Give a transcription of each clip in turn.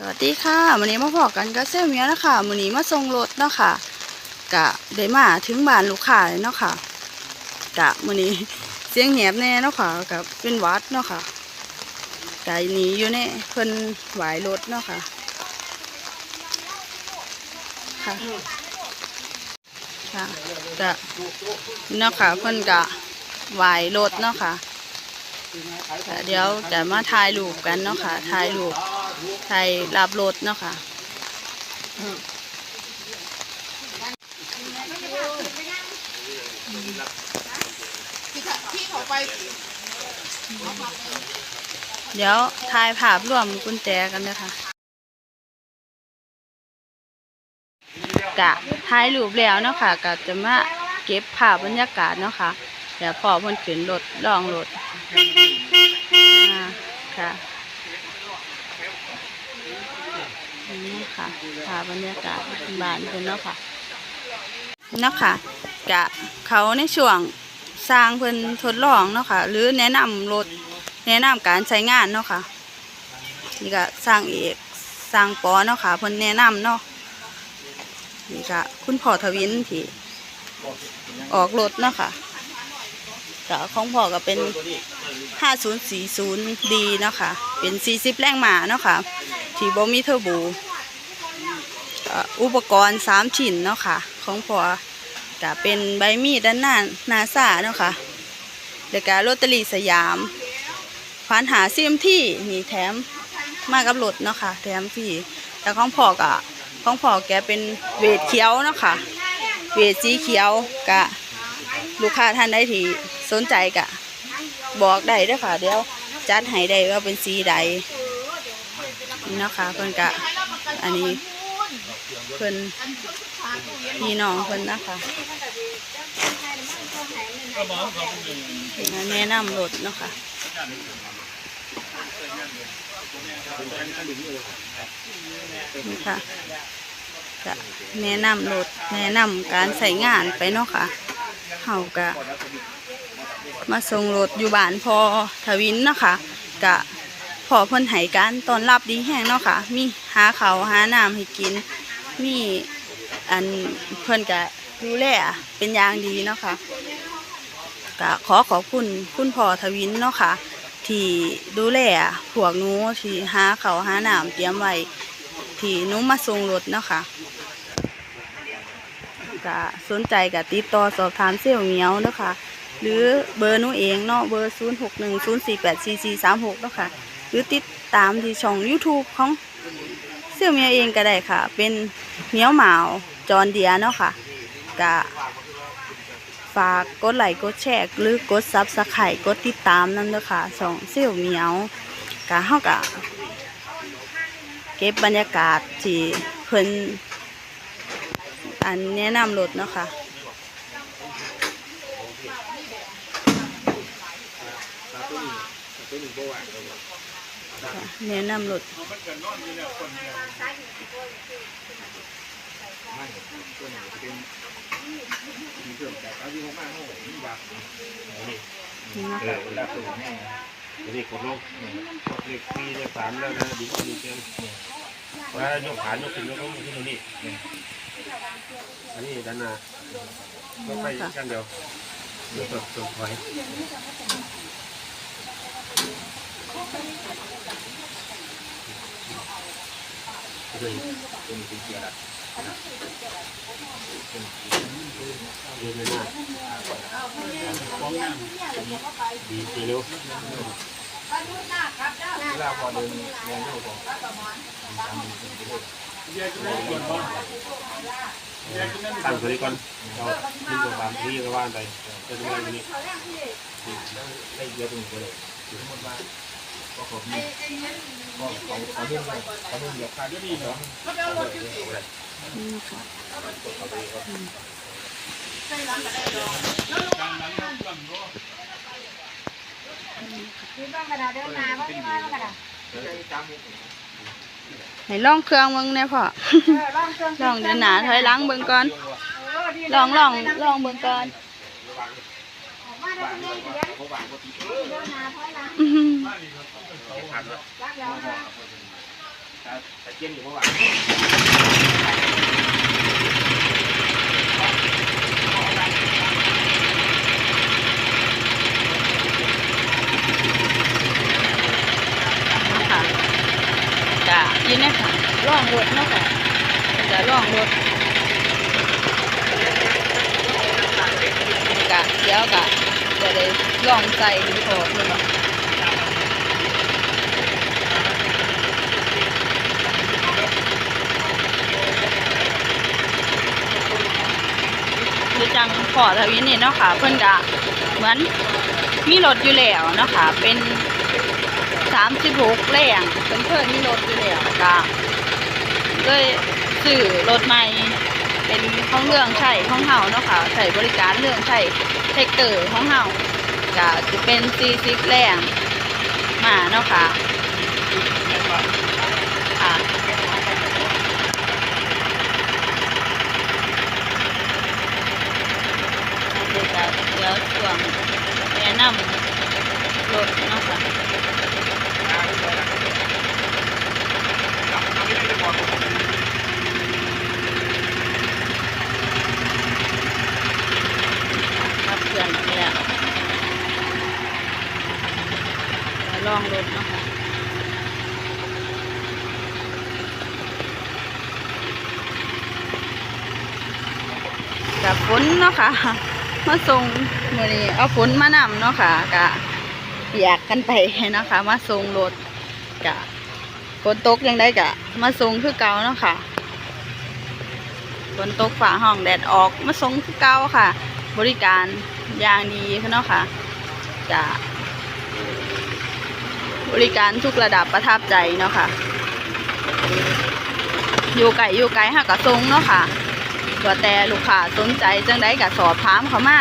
สวัสดีค่ะวันนี้มาพอกันก็เซลเมียนะคะวันนี้มาส่งรถเนาะค่ะกะได้มาถึงบ้านลูกค้าเลยเนาะค่ะกะวันนี้เสียงแหบแน่เนาะค่ะกับเป็นวัดเนาะค่ะกะหนีอยู่เนี่ยเพิ่นไหวรถเนาะค่ะค่ะค่ะกะเนาะค่ะเพิ่นกะไหวรถเนาะค่ะกะเดี๋ยวจะมาถ่ายรูปกันเนาะค่ะถ่ายรูป ไทยรับรถเนาะค่ะเดี๋ยวถ่ายภาพรวมกุญแจกันเลยค่ะกะถ่ายรูปแล้วเนาะค่ะกะจะมาเก็บภาพบรรยากาศเนาะค่ะเดี๋ยวพอพิ่นขึ้นรถลองรถอ่า ค่ะนี่ค่ะบรรยากาศบ้านเพิ่นเนาะค่ะเนาะค่ะกะเขาในช่วงสร้างเพิ่นทดลองเนาะค่ะ หรือแนะนำรถแนะนำการใช้งานเนาะค่ะนี่ก็สร้างเอกสร้างปอเนาะค่ะเพิ่นแนะนำเนาะนี่ก็คุณพ่อทวินที่ออกรถเนาะค่ะก็ของพ่อก็เป็น 5040D เนาะค่ะ เป็น 40 แรงม้าเนาะค่ะที่บ่มีเทอร์โบ อุปกรณ์สามชิ้นเนาะค่ะ ของพอก็เป็นใบมีดด้านหน้านาซาเนาะค่ะแล้วก็ลอตเตอรี่สยามพันหาซีมที่นี่แถมมากับรถเนาะค่ะ แถมฟรีแต่ของพอก็ของพอแกเป็นเวทเขียวเนาะค่ะ เวทสีเขียวกะลูกค้าท่านใดที่สนใจกะ บอกได้ด้อค่ะ เดี๋ยวจัดให้ได้ว่าเป็นสีใดนี่เนาะคะเพิ่นกะอันนี้ เพิ่นพี่น้องเพิ่นนะคะแนะนำรถเนาะค่ะนี่ค่ะจะแนะนำรถแนะนำการใส่งานไปเนาะค่ะเฮากะมาส่งรถอยู่บ้านพอทวินเนาะค่ะกะพอเพิ่นให้การตอนรับดีแห้งเนาะค่ะ มีหาเขาหาน้ำให้กิน มีอันเพิ่อนก็ดูแลเป็นอย่างดีเนาะค่ะก็ขอขอบคุณคุณพ่อทวินเนาะค่ะที่ดูแลพวกนูที่หาเขาหาหน้ำเตรียมไว้ที่หนูมาส่งรถเนาะค่ะก็สนใจก็ติดต่อสอบถามเซลเหมียวเนาะค่ะหรือเบอร์นู้เองเนาะเบอร์ 0 6 1 0 4 8 4 4 3 6เนาะค่ะหรือติดตามที่ช่อง YouTube ของ เสี่ยวเมียเองก็ได้ค่ะ เป็นเมียวหมาวจอนเดียเนาะค่ะกะฝากกดไลค์กดแชร์หรือกดซับสไครต์กดติดตามนั่นเด้อค่ะช่องเสี่ยวเมียวกะเฮากะเก็บบรรยากาศที่เพิ่นอันแนะนำรถเนาะค่ะแนะนำรถนี่ะ เอคะอเวลาตัวแม่เรียกกดลงเรียกปีเรียกสามแล้วนะดีดีเกินเวลายกขายกขึ้นยกลงที่ตรงนี้อันนี้ด้านหน้าก็ไปกันเดียวเดี๋ยวสดไว้เลยเป็นสีเขียวละเรียนเลยนะ ดีดีเร็วเวลาพอเดินเดินเร็วกว่าตั้งตัวนี้ก่อนเราขึ้นตัวตามที่เราว่านไปจะทำอะไรนี้ได้เยอะตรงนี้เลย ถึงหมดบ้านก็ขอบคุณก็เขาเขาเรื่องอะไรเขาเรื่องเดียวกันก็ดีเนาะนี่นะคะคือบ้างกระดาเดินมาว่าที่บ้านกระดาให้ลองเครื่องเบิ่งแหน่พ่อเออลองเครื่องลองเดินหนาถอยหลังเบิ่งก่อนลองลองลองเบิ่งก่อนมาได้ที่ นี่เดี๋ยวเดินมาถอยหลังอื้อหือรักแล้วนะแต่แต่เย็นอยู่เมื่อวานเนาะค่ะกะอยินนะคะล่องรถเนาะค่ะจะล่องรถกะเดี๋ยวกะ จะได้ล่องใจพอเพื่อนเนาะคือจังขอทวินนี่เนาะค่ะ เพิ่นกะเหมือนมีรถอยู่แล้วเนาะค่ะ เป็นสามสิบหกแรงเป็นเพื่อนมีรถอยู่แล้วก็เลยซื้อรถใหม่เป็นของเรื่องใช้ของเฮาเนาะค่ะใช้บริการเรื่องใช้เทคเตอร์ของเฮาก็จะเป็นสี่สิบแรงมาเนาะค่ะค่ะเดี๋ยวจะเดี๋ยวช่วงแนะนำรถเนาะค่ะ รับเพื่อนนี่แหละแล้วลองรถนะคะกับฝนเนาะค่ะ มาส่งมือนี้เอาฝนมานำเนาะค่ะกะอยากกันไปเนาะค่ะ มาส่งรถกะฝนตกยังได้กะ มาส่งคือเก่าเนาะค่ะฝนตกฝ่าห้องแดดออกมาส่งคือเก่าค่ะ บริการอย่างดีเนาะค่ะจะ บริการทุกระดับประทับใจเนาะค่ะอยู่ไกลอยู่ไกลหากกระทรงเนาะค่ะตัวแต่ลูกค้าสนใจจังได้กับสอบถามเขามา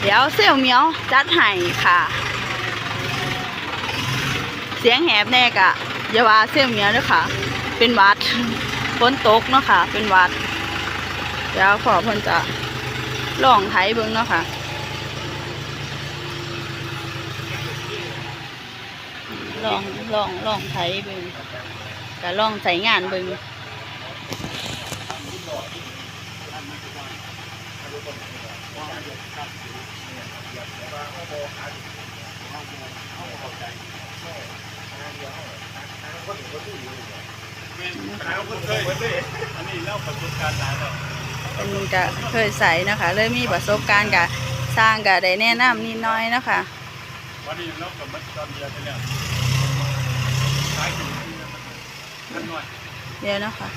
เดี๋ยวเซลลเมียวจัดให้ค่ะ เสียงแหบแน่กะอย่าว่าเซลลเมียวเด้อค่ะ เป็นวัดฝนตกเนาะค่ะ เป็นวัดเดี๋ยวขอพ่นจะลองไถเบิ่งเนาะค่ะ ลองลองลองไถเบิ่งก็ลองใส่งานเบิ่งเป็นก็เคยใส่นะคะ เลยมีประสบการณ์กับสร้างก็ได้แนะนำนิดน้อยนะคะวันนี้เรากับมัดตอนเดียวไปแล้วขายถึงกันหน่อย เดี๋ยวนะคะ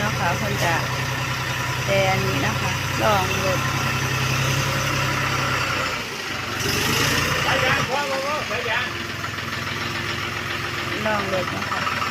นะคะเพิ่นจะแต่อันนี้นะคะลองรถสายยางพ่อพ่อสายยางลองรถเนะคะ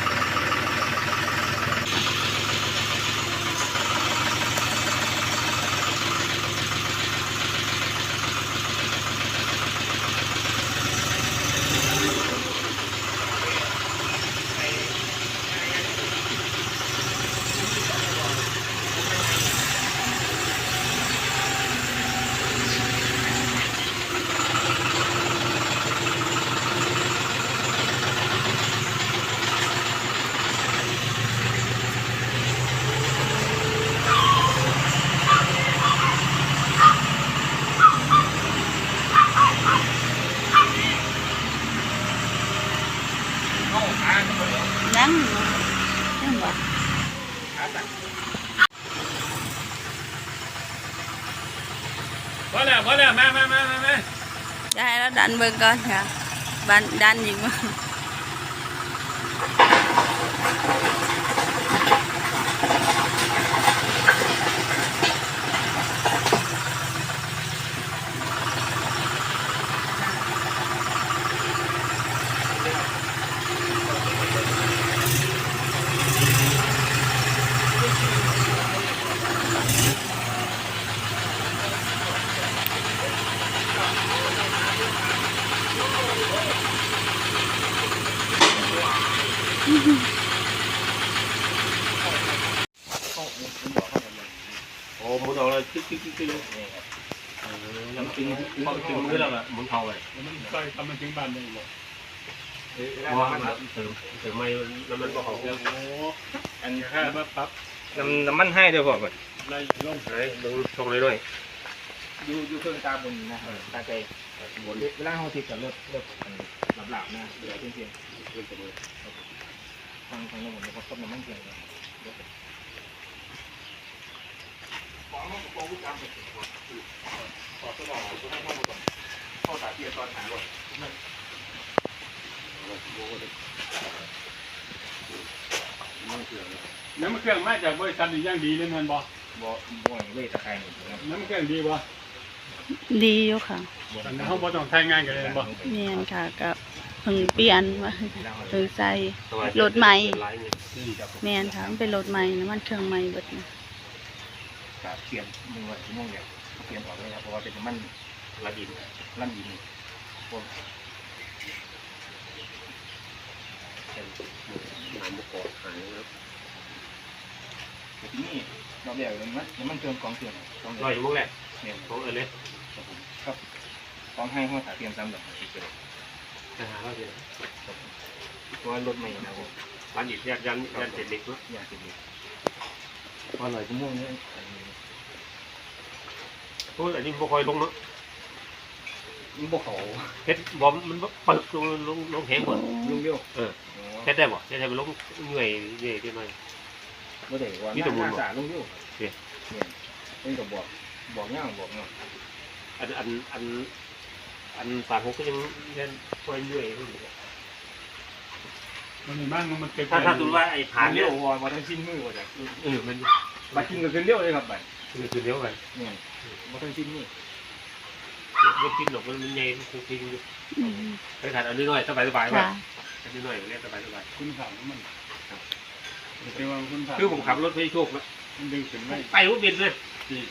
ยังยังบ่ พอแล้วพอแล้วมามามามามา จะให้เราดันเบิ่งก่อนค่ะบันดันอีกมั้ง โอ้หมุนออกเลยติ๊กติ๊กติ๊กติ๊กแล้วถึงพอถึงมือเราอะมุนเท้าไปมันใกล้ทำมันถึงบ้านได้หรอเพราะว่ามันถึงถึงไม่แล้วมันก็เขาโอ้โหอันนี้ค่ว่าปั๊บน้ำน้ำมันให้ด้วยพ่อก่อนไล่ลงไหนลงชงเลยด้วยอยู่อยู่เครื่องตาบนนะตาใจบนเวลาเขาติดกับรถรถหลับหลับนะเหลือเพียงเพียงทาง ทางลงมันก็ต้มน้ำมันเียงเลยน้ำมันเครื่องมาจากบริษัทนี่ยังดีเลยมันบ่บ่บ่เวทตะไคร้น้ำเครื่องดีบ่ดีอยู่ค่ะแต่เขาบ่ต้องใช้งานกันเลยบ่เนียนค่ะกับ เพิ่งเปลี่ยนมาเพิ่งใส่รถใหม่แมนค่ะมันเป็นรถใหม่นะมันเครื่องใหม่เบิดนะเปลี่ยนมือว่าชั่วโมงเดียวเปลี่ยนออกเลยครับเพราะว่าเป็นมันระดินลั่นดินพวกเป็นน้ำมุกกอดหายแล้วที่นี่เราเรียกน้ำมันน้ำมันเติมกองเติมกองลอยอยู่มุกแหละเนี่ยของเออเลยครับกองให้ห้องถ่ายเตรียมซ้ำแบบติดเลย จะหาว่าเป็นเพราะว่ารถใหม่นะผมร้านอิฐยันยันยันเสร็จเล็กเนาะอยากติดเลยพอหน่อยชั่วโมงนี้พูดอันนี้บ่คอยลงเนาะมันบ่เขาเฮ็ดบอมมันเปิดลงลงลงแหงหมดลุงเดียวเออเฮ็ดได้บ่เฮ็ดได้บ่ลงเหนื่อยเหนื่อยได้ไหม บ่ได้ว่ามีแต่บุญบ่หน้าสาลุงเดียวเอ๊ะเนี่ยนี่ก็บอกบอกย่างบอกเนาะอันอันอัน อันฝากหกก็ยังยังคอยเหนื่อยอยู่มันนี่มันมันเป็นถ้าถ้าดูว่าไอ้ฐานเดีเนี่ยยวว่าบ่ต้องชิ้นมือว่าจ้ะเออมันบัดกินก็คือเดียวเลยครับบัดคือคือเดียวกันเนี่ยบ่ต้องชิ้นมือไม่กินหรอกมันมันใหญ่คือกินอยู่อืมไปทานอันนี้หน่อยสบายสบายๆค่ะว่าอันนี้หน่อยเรียกสบายสบายคุณขับมันเรียกว่าคุณขับคือผมขับรถไม่โชคแล้ว มันดึงถึงไม่ไปว่าบินเลย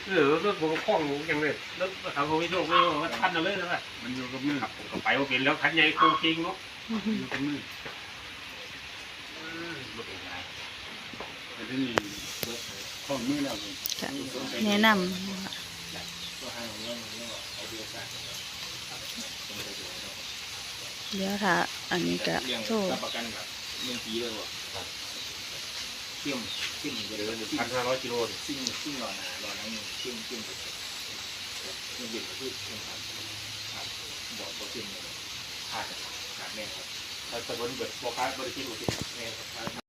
เออรถผมก็คล่องอย่างเลยรถขับผมไม่โชคไม่ว่าทันเอาเลยนะว่ามันอยู่กับมือขับผมก็ไปว่าบินแล้วคันใหญ่โค้งจริงเนาะอยู่กับมือรถใหญ่แต่ที่นี่ข้อมือแล้วเลยจะแนะนำก็ให้ของเรื่องเรื่องเอาเบียร์ใส่เดี๋ยวถ้าอันนี้ก็เรื่องโทษ รับประกันกับเรื่องปีเลยว่ะ เที่ยมเที่ยมเดี๋ยวเดือนเดี๋ยวพันห้าร้อยกิโลซิ่งซิ่งรอหนารอหนังเที่ยมเที่ยมเที่ยมเย็นก็คือเที่ยมครับครับบอกบอกเที่ยมเลยขาดขาดแน่ครับถ้าสมมติเบิดบอกค้าบริษัทบริษัทแน่ครับ